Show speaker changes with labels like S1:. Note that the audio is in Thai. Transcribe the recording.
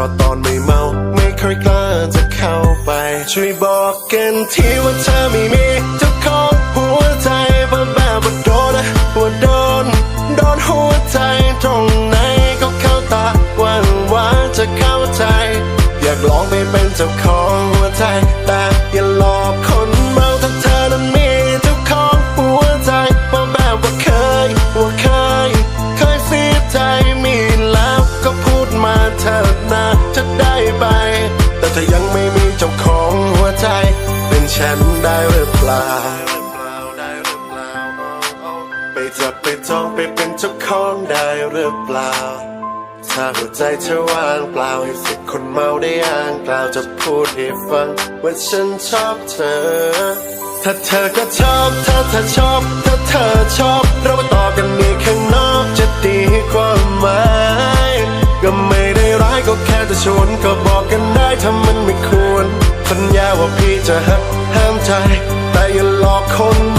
S1: ราะตอนไม่เมา ไม่เคยกล้าจะเข้าไป ช่วยบอกกันทีว่าเธอไม่มีเจ้าของหัวใจแบบแบบว่าโดนว่าโดนโดนหัวใจตรงไหนก็เข้าตาหวังว่าจะเข้าใจ อยากลองไปเป็นเจ้าของ เถิดนะจะได้ไป แต่ถ้ายังไม่มีเจ้าของหัวใจ เป็นฉันได้หรือเปล่าไปจับไปจองไปเป็นเจ้าของได้หรือเปล่า ถ้าหัวใจเธอว่างเปล่าให้สิคนเมาได้อ้างกล่าวจะพูดให้ฟังว่าฉันชอบเธอ ถ้าเธอก็ชอบถ้าเธอชอบถ้าเธ ชวนก็บอกกันได้ถ้ามันไม่ควรสัญญาว่าพี่จะหักห้ามใจ แต่อย่าหลอกคน